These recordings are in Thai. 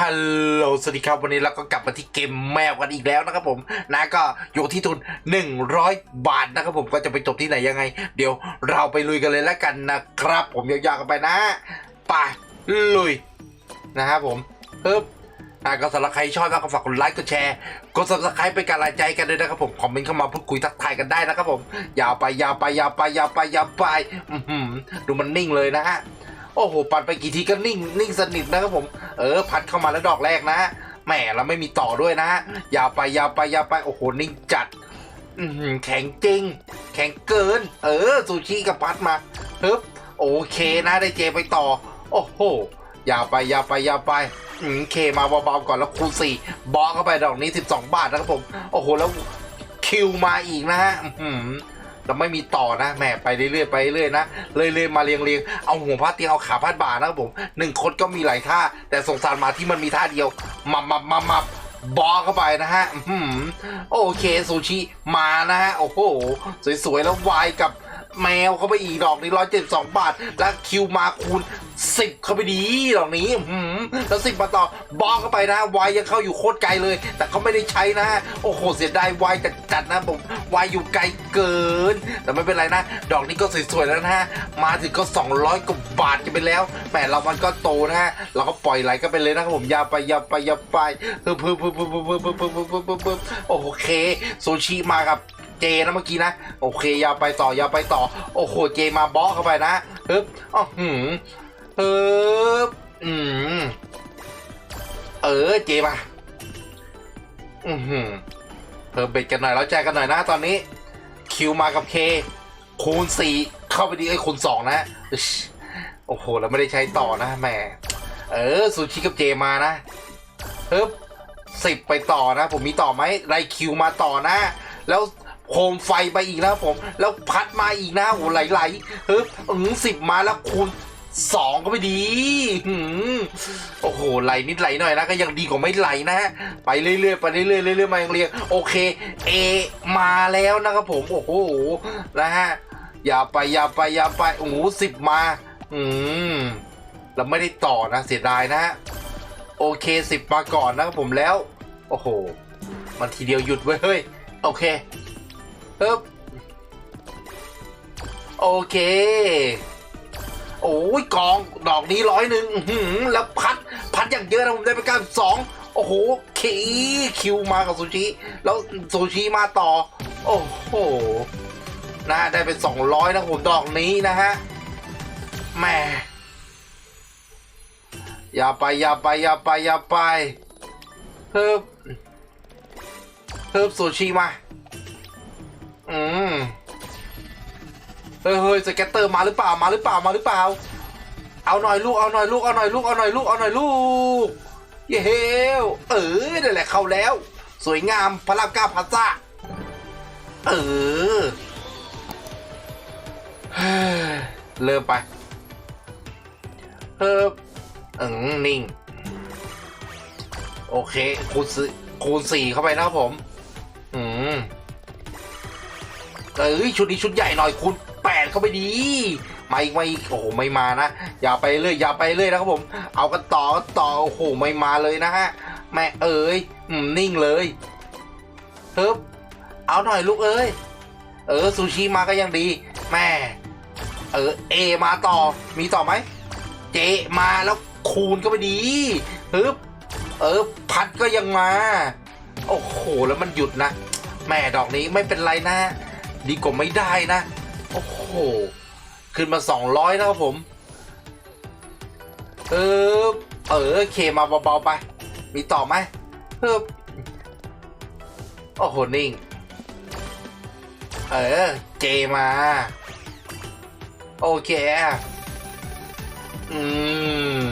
ฮัลโหลสวัสดีครับวันนี้เราก็กลับมาที่เกมแมวกันอีกแล้วนะครับผมนะก็อยู่ที่ทุน 100 บาทนะครับผมก็จะไปจบที่ไหนยังไง เดี๋ยวเราไปลุยกันเลยแล้วกันนะครับ ผมยาวๆกันไปนะไปลุยนะครับผมเฮ้บอะก็สำหรับใครชอบก็ฝากกดไลค์กดแชร์กด subscribe เป็นการรายใจกันด้วยนะครับผมคอมเมนต์เข้ามาพูดคุยทักทายกันได้นะครับผมยาวไปยาวไปยาวไปยาวไปยาวไปดูมันนิ่งเลยนะฮะ โอ้โหปัดไปกี่ทีก็นิ่งนิ่งสนิทนะครับผม เออ พัดเข้ามาแล้วดอกแรกนะแหมเราไม่มีต่อด้วยนะยาวไปยาวไปยาวไปโอ้โหนิ่งจัดแข็งจริง แข็งเกิน เออซูชิกับพัดมาฮึบโอเคนะได้เจไปต่อ โอ้โหยาวไปยาวไปยาวไปอืมเคมาเบาๆก่อนแล้วคูณสี่บล็อกเข้าไปดอกนี้ 12 บาทนะครับผม โอ้โหแล้วคิวมาอีกนะฮะ อื้อหือเราไม่มีต่อนะแหมไปเรื่อยๆไปเรื่อยๆนะเลยเลยๆมาเรียงเรียงๆเอาหัวพาดเตียงเอาขาพาดบ่านะครับผมหนึ่งคนก็มีหลายท่า แต่สงสารมาที่มันมีท่าเดียวมามามามาบอเข้าไปนะฮะโอเคซูชิมานะฮะโอ้โหสวยๆแล้ววายกับ แมวเข้าไปอีกดอกนี้ร้อยเจ็ดสองบาท แล้วคิวมาคูณสิบเข้าไปดีดอกนี้หือแล้วสิบมาต่อบอเข้าไปนะวายยังเข้าอยู่โคตรไกลเลย แต่เขาไม่ได้ใช้นะฮะโอ้โหเสียดายวายจัดๆนะผมวายอยู่ไกลเกิน แต่ไม่เป็นไรนะ ดอกนี้ก็สวยๆแล้วนะฮะมาถึงก็ 200กว่าบาทกันไปแล้วแหมเรามันก็โตนะฮะเราก็ปล่อยไหลกันไปเลยนะครับผมยาวไปยาวไปยาวไปเพิ่มเพิ่มเพิ่มเพิ่มเพิ่มเพิ่มเพิ่มเพิ่มเพิ่มโอเคโซชิมากับ เจนะเมื่อกี้นะ โอเคยาวไปต่อยาวไปต่อ โอ้โหเจมาบล็อกเข้าไปนะฮึบอ๋อหืมฮึบอืมเออเจมาอือหือเพิ่มเบ็ดกันหน่อยแล้วใจกันหน่อยนะตอนนี้คิวมากับเคคูณสี่เข้าไปดีไอ้คูณสองนะอโอ้โหเราไม่ได้ใช้ต่อนะแหมเออซูชิกับเจมานะฮ้บสิบไปต่อนะ ผมมีต่อไหมไรคิวมาต่อนะ แล้ว โคมไฟไปอีกนะผม แล้วพัดมาอีกนะโอ้ไหลๆเฮ้บอืมสิบมาแล้วคูณสองก็ไม่ดีโอ้โหไหลนิดไหลหน่อยนะก็ยังดีกว่าไม่ไหลนะฮะไปเรื่อยๆไปเรื่อยๆเรื่อยๆมาเรียงโอเคเอมาแล้วนะครับผมโอ้โหนะฮะอย่าไปอย่าไปอย่าไปโอ้โหสิบมา อืมเราไม่ได้ต่อนะเสียดายนะฮะโอเคสิบมาก่อนนะครับผมแล้ว โอ้โห มันทีเดียวหยุดไว้เฮ้ยโอเค เฮ้บโอเค โอ้ยกองดอกนี้ร้อยหนึ่งแล้วพัด พัดอย่างเยอะนะผมได้ไปเก้าสองโอ้โหคีคิวมากับซูชิ แล้วซูชิมาต่อ โอ้โหนะได้เป็นสองร้อยนะผมดอกนี้นะฮะแหม่อย่าไปอย่าไปอย่าไปอย่าไปเพิ่มเพิ่มซูชิมา อืมเฮ้ยเฮ้ยสเก็ตเตอร์มาหรือเปล่ามาหรือเปล่ามาหรือเปล่า เอาหน่อยลูกเอาหน่อยลูกเอาหน่อยลูกเอาหน่อยลูกเอาหน่อยลูกเย้เฮลเออนั่นแหละเข้าแล้ว สวยงามพระรามก้าพาซ่าเออเฮ้เริ่มไปเฮ้ยอืมนิ่ง โอเคคูณสี่คูณสี่เข้าไปนะครับผม อืม เอ้ยชุดนี้ชุดใหญ่หน่อยคูณแปดเข้าไปดีมาอีกมาอีกโอ้โหไม่มานะ อย่าไปเรื่อยอย่าไปเรื่อยนะครับผม เอากันต่อต่อโอ้โหไม่มาเลยนะฮะแม่เอ้ยอืมนิ่งเลยเฮ้บเอาหน่อยลูกเอ้ยเออซูชิมาก็ยังดี แม่เออเอมาต่อมีต่อไหมเจมาแล้วคูณก็ไปดีฮึบเออพัดก็ยังมา โอ้โหแล้วมันหยุดนะ แม่ดอกนี้ไม่เป็นไรนะ ดีกว่าไม่ได้นะ โอ้โห ขึ้นมา 200นะครับผม เออเออเคมาเบาๆไป มีต่อไหมเพิ่มโอ้โห นิ่ง เออเจมา โอเค อืม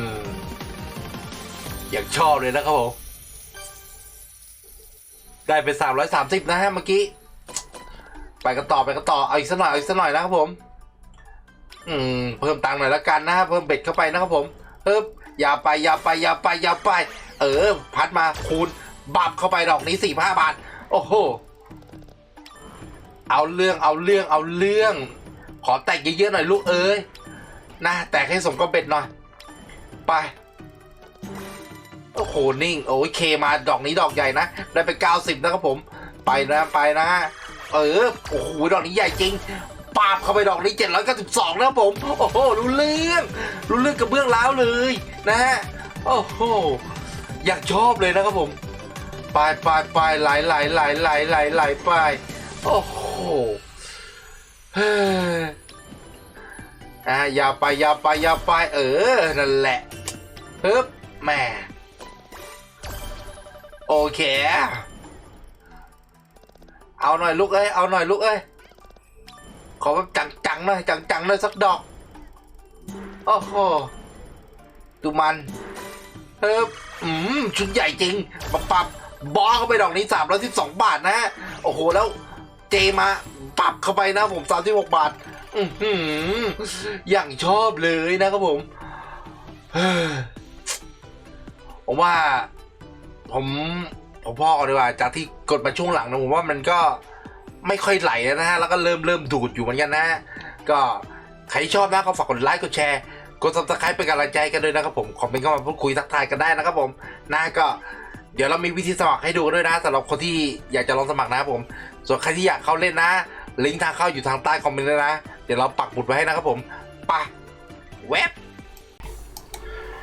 อยากชอบเลยนะครับผม ได้เป็นสามร้อยสามสิบนะฮะเมื่อกี้ ไปกันต่อไปกันต่อเอาอีกสักหน่อยเอาอีกสักหน่อยนะครับผม อืมเพิ่มตังค์หน่อยละกันนะฮะเพิ่มเบ็ดเข้าไปนะครับผมเพิ่มอย่าไปอย่าไปอย่าไปอย่าไป เออ พัดมาคูณบับเข้าไปดอกนี้สี่ห้าบาท โอ้โหเอาเรื่องเอาเรื่องเอาเรื่อง ขอแตกเยอะๆหน่อยลูกเอ้ยนะแตกให้สมกับเบ็ดหน่อย ไปโอ้โหนิ่งโอ้ยเคมาดอกนี้ดอกใหญ่นะ ได้ไปเก้าสิบนะครับผม ไปนะไปนะ เออ โอ้โห ดอกนี้ใหญ่จริงปาบเข้าไปดอกนี้เจ็ดร้อยเก้าสิบสองนะผม โอ้โห รู้เรื่อง รู้เรื่องกับเบื้องล้าวเลย นะฮะ โอ้โห อยากชอบเลยนะครับผมไปไปไปไหลไหลไหลไหลไหลไหลไปโอ้โหเฮ้ยอะอยาไปอยาไปอยาไป เออ นั่นแหละฮึบแม่โอเค เอาหน่อยลูกเอ้ยเอาหน่อยลูกเอ้ยขอแบบจังๆหน่อยจังๆหน่อยสักดอกโอ้โหดูมันเฮ้ยอืมชุดใหญ่จริงปับปับบอเข้าไปดอกนี้สามร้อยสิบสองบาทนะฮะโอ้โหแล้วเจมาปรับเข้าไปนะผมสามสิบหกบาท อือหือย่างชอบเลยนะครับผมผมว่าผม ผมพ่อก่อนดีกว่าจากที่กดมาช่วงหลังนะผมว่ามันก็ไม่ค่อยไหลแล้วนะฮะแล้วก็เริ่มเริ่มดูดอยู่เหมือนกันนะฮะก็ใครชอบนะก็ฝากกดไลค์กดแชร์กดซับสไครป์เป็นกำลังใจกันด้วยนะครับผมคอมเมนต์เข้ามาพูดคุยทักทายกันได้นะครับผมนะก็เดี๋ยวเรามีวิธีสมัครให้ดูด้วยนะสำหรับคนที่อยากจะลองสมัครนะครับผม ส่วนใครที่อยากเข้าเล่นนะ ลิงก์ทางเข้าอยู่ทางใต้คอมเมนต์เลยนะ เดี๋ยวเราปักหมุดไว้ให้นะครับผมปะเว็บ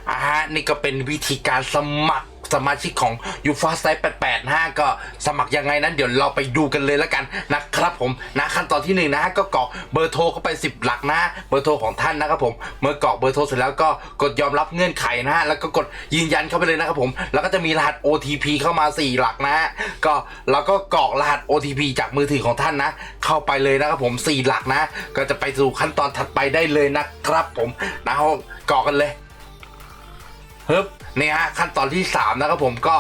อ่าฮะนี่ก็เป็นวิธีการสมัคร สมาชิกของ u f a s t 88นะฮะก็สมัครยังไงนั้นเดี๋ยวเราไปดูกันเลยแล้วกันนะครับผมนะขั้นตอนที่หนึ่งนะฮะก็กรอกเบอร์โทรเข้าไป 10 หลักนะเบอร์โทรของท่านนะครับผมเมื่อกรอกเบอร์โทรเสร็จแล้วก็กดยอมรับเงื่อนไขนะฮะแล้วก็กดยืนยันเข้าไปเลยนะครับผมแล้วก็จะมีรหัส OTP เข้ามา 4 หลักนะฮะก็เราก็กรอกรหัส OTP จากมือถือของท่านนะ เข้าไปเลยนะครับผม 4 หลักนะ ก็จะไปสู่ขั้นตอนถัดไปได้เลยนะครับผมนะกรอกกันเลย ฮึบนี่ฮะขั้นตอนที่ 3 นะครับผมก็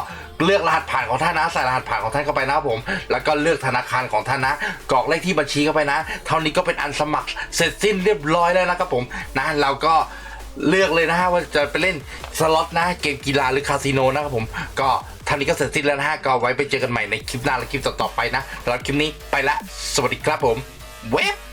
เลือกรหัสผ่านของท่านนะใส่รหัสผ่านของท่านเข้าไปนะครับผม แล้วก็เลือกธนาคารของท่านนะกรอกเลขที่บัญชีเข้าไปนะ เท่านี้ก็เป็นอันสมัครเสร็จสิ้นเรียบร้อยแล้วนะครับผมนะเราก็เลือกเลยนะฮะว่าจะไปเล่นสล็อตนะเกมกีฬาหรือคาสิโนนะครับผมก็ท่านี้ก็เสร็จสิ้นแล้วนะฮะก็ไว้ไปเจอกันใหม่ในคลิปหน้าและคลิปต่อๆไปนะสำหรับคลิปนี้ไปละสวัสดีครับผมเว็บ